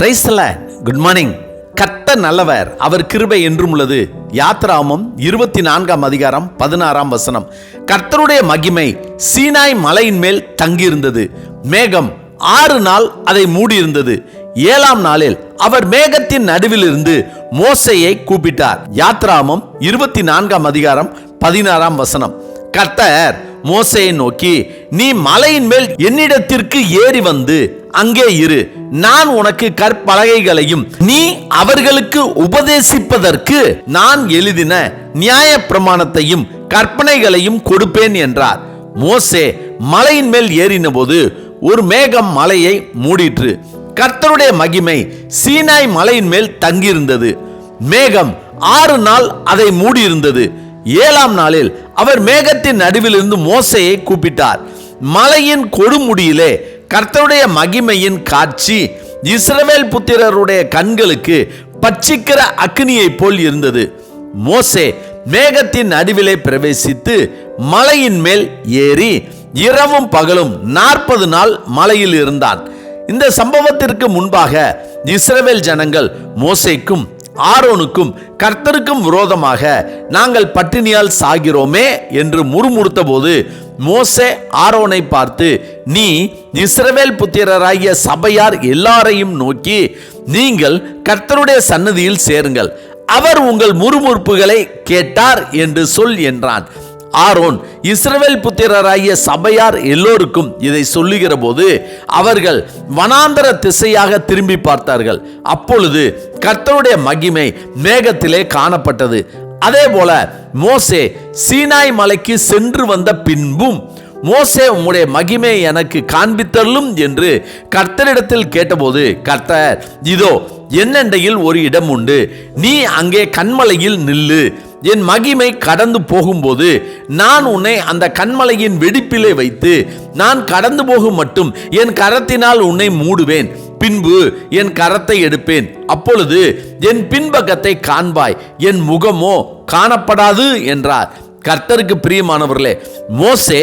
பிரைஸ்ல good morning கத்த நல்லவர். அவர் கிருபை என்றும் உள்ளது. யாத்ராமம் இருபத்தி நான்காம் அதிகாரம் பதினாறாம் வசனம். கர்த்தருடைய மகிமை சீனாய் மலையின் மேல் தங்கியிருந்தது. மேகம் ஆறு நாள் அதை மூடியிருந்தது. ஏழாம் நாளில் அவர் மேகத்தின் நடுவில் இருந்து மோசையை கூப்பிட்டார். யாத்ராமம் இருபத்தி நான்காம் அதிகாரம் பதினாறாம் வசனம். கர்த்தர் மோசையை நோக்கி நீ மலையின் மேல் என்னிடத்திற்கு ஏறி வந்து அங்கே இரு. நான் உனக்கு கற்பலகைகளையும் நீ அவர்களுக்கு உபதேசிப்பதற்கு நான் எழுதின நியாய பிரமாணத்தையும் கற்பனைகளையும் கொடுப்பேன் என்றார். மோசே மலையின் மேல் ஏறின போது ஒரு மேகம் மலையை மூடிற்று. கர்த்தருடைய மகிமை சீனாய் மலையின் மேல் தங்கியிருந்தது. மேகம் ஆறு நாள் அதை மூடியிருந்தது. ஏழாம் நாளில் அவர் மேகத்தின் நடுவிலிருந்து மோசையை கூப்பிட்டார். மலையின் கொடுமுடியிலே கர்த்தருடைய மகிமையின் காட்சி இஸ்ரவேல் புத்திரருடைய கண்களுக்கு பச்சிக்கிற அக்னியைப் போல் இருந்தது. மோசே மேகத்தின் நடுவிலே பிரவேசித்து மலையின் மேல் ஏறி இரவும் பகலும் நாற்பது நாள் மலையில் இருந்தான் இந்த சம்பவத்திற்கு முன்பாக இஸ்ரவேல் ஜனங்கள் மோசைக்கும் ஆரோனுக்கும் கர்த்தருக்கும் விரோதமாக நாங்கள் பட்டினியால் சாகிறோமே என்று முறுமுறுத்த போது மோசே ஆரோனை பார்த்து நீ இஸ்ரவேல் புத்திரராகிய சபையார் எல்லாரையும் நோக்கி நீங்கள் கர்த்தருடைய சன்னதியில் சேருங்கள். அவர் உங்கள் முறுமுறுப்புகளை கேட்டார் என்று சொல் என்றான். ஆரோன் இஸ்ரவேல் புத்திரராகிய சபையார் எல்லோருக்கும் இதை சொல்லுகிற போது அவர்கள் வனாந்தர திசையாக திரும்பி பார்த்தார்கள். அப்பொழுது கர்த்தருடைய மகிமை மேகத்திலே காணப்பட்டது. அதே போல மோசே சீனாய் மலைக்கு சென்று வந்த பின்பும் மோசே உம்முடைய மகிமை எனக்கு காண்பித்தள்ளும் என்று கர்த்தரிடத்தில் கேட்டபோது கர்த்தர் இதோ என்னண்டையில் ஒரு இடம் உண்டு? நீ அங்கே கண்மலையில் நில்லு. என் மகிமை கடந்து போகும்போது நான் உன்னை அந்த கண்மலையின் வெடிப்பிலே வைத்து நான் கடந்து போகும் மட்டும் என் கரத்தினால் உன்னை மூடுவேன். பின்பு என் கரத்தை எடுப்பேன். அப்பொழுது என் பின்பக்கத்தை காண்பாய். என் முகமோ காணப்படாது என்றார். கர்த்தருக்கு பிரியமானவர்களே மோசே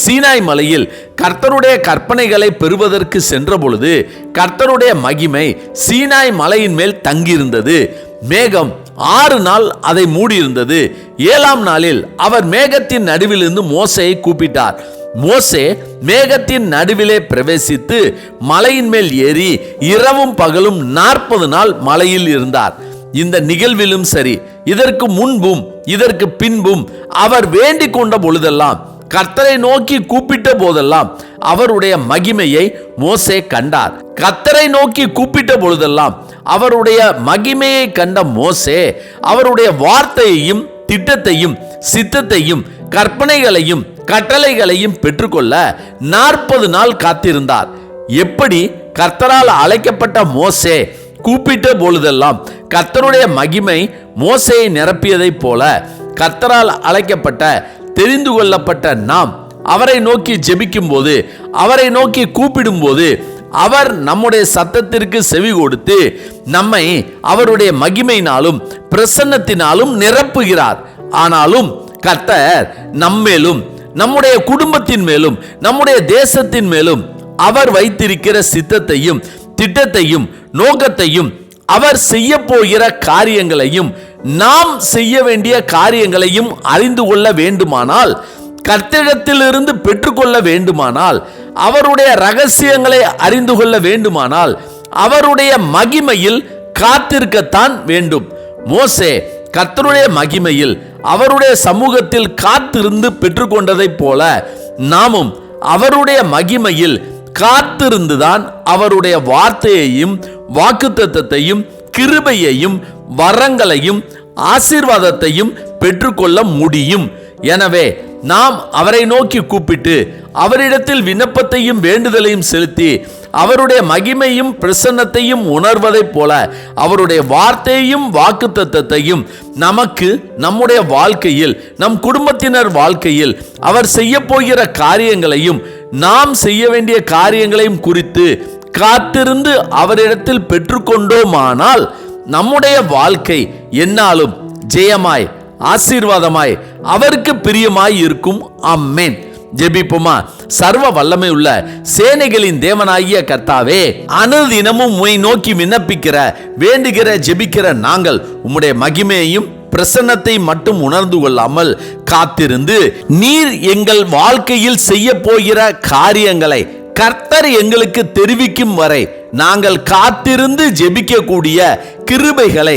சீனாய் மலையில் கர்த்தருடைய கற்பனைகளை பெறுவதற்கு சென்ற பொழுது கர்த்தருடைய மகிமை சீனாய் மலையின் மேல் தங்கியிருந்தது. மேகம் ஆறு நாள் அதை மூடியிருந்தது. ஏழாம் நாளில் அவர் மேகத்தின் நடுவிலிருந்து மோசையை கூப்பிட்டார். மோசே மேகத்தின் நடுவிலே பிரவேசித்து மலையின் மேல் ஏறி இரவும் பகலும் நாற்பது நாள் மலையில் இருந்தார். இந்த நிகழ்விலும் சரி இதற்கு முன்பும் இதற்கு பின்பும் அவர் வேண்டிக் கொண்ட பொழுதெல்லாம் கர்த்தரை நோக்கி கூப்பிட்ட போதெல்லாம் அவருடைய மகிமையை மோசே கண்டார். கர்த்தரை நோக்கி கூப்பிட்ட பொழுதெல்லாம் அவருடைய மகிமையை கண்ட மோசே அவருடைய வார்த்தையையும் திட்டத்தையும் சித்தத்தையும் கற்பனைகளையும் கட்டளைகளையும் பெற்றுக்கொள்ள நாற்பது நாள் காத்திருந்தார். எப்படி? கர்த்தரால் அழைக்கப்பட்ட மோசே கூப்பிட்ட பொழுதெல்லாம் கர்த்தருடைய மகிமை மோசையை நிரப்பியதைப் போல கர்த்தரால் அழைக்கப்பட்ட தெரிந்து கொள்ளப்பட்ட நாம் அவரை நோக்கி ஜெபிக்கும் போது அவரை நோக்கி கூப்பிடும்போது அவர் நம்முடைய சத்தத்திற்கு செவி கொடுத்து நம்மை அவருடைய மகிமையினாலும் பிரசன்னத்தினாலும் நிரப்புகிறார். ஆனாலும் கர்த்தர் நம்மேலும் நம்முடைய குடும்பத்தின் மேலும் நம்முடைய தேசத்தின் மேலும் அவர் வைத்திருக்கிற சித்தத்தையும் திட்டத்தையும் நோக்கத்தையும் அவர் செய்ய போகிற காரியங்களையும் நாம் செய்ய வேண்டிய காரியங்களையும் அறிந்து கொள்ள வேண்டுமானால் கர்த்தரிடத்திலிருந்து பெற்றுக்கொள்ள வேண்டுமானால் அவருடைய ரகசியங்களை அறிந்து கொள்ள வேண்டுமானால் அவருடைய மகிமையில் காத்திருக்கத்தான் வேண்டும். மோசே கத்தருடைய மகிமையில் அவருடைய சமூகத்தில் காத்திருந்து பெற்றுக்கொண்டதைப் போல நாமும் அவருடைய மகிமையில் காத்திருந்துதான் அவருடைய வார்த்தையையும் வாக்குத்தத்தையும் கிருபையையும் வரங்களையும் ஆசீர்வாதத்தையும் பெற்றுக்கொள்ள முடியும். எனவே நாம் அவரை நோக்கி கூப்பிட்டு அவரிடத்தில் விண்ணப்பத்தையும் வேண்டுதலையும் செலுத்தி அவருடைய மகிமையும் பிரசன்னத்தையும் உணர்வதைப் போல அவருடைய வார்த்தையையும் வாக்குத்தத்தத்தையும் நமக்கு நம்முடைய வாழ்க்கையில் நம் குடும்பத்தினர் வாழ்க்கையில் அவர் செய்ய போகிற காரியங்களையும் நாம் செய்ய வேண்டிய காரியங்களையும் குறித்து காத்திருந்து அவரிடத்தில் பெற்றுக்கொண்டோமானால் நம்முடைய வாழ்க்கை என்னாலும் ஜெயமாய் ஆசீர்வாதமாய் அவருக்கு பிரியமாய் இருக்கும். அம்மேன் ஜெபிப்போமா? சர்வ வல்லமை உள்ள சேனைகளின் தேவனாகிய கர்த்தாவே அனுதினமும் உம்மை நோக்கி விண்ணப்பிக்கிற வேண்டுகிற ஜெபிக்கிற நாங்கள் உம்முடைய மகிமையையும் பிரசன்னத்தை மட்டும் உணர்ந்து கொள்ளாமல் காத்திருந்து நீர் எங்கள் வாழ்க்கையில் செய்ய போகிற காரியங்களை கர்த்தர் எங்களுக்கு தெரிவிக்கும் வரை நாங்கள் காத்திருந்து ஜெபிக்கக்கூடிய கிருபைகளை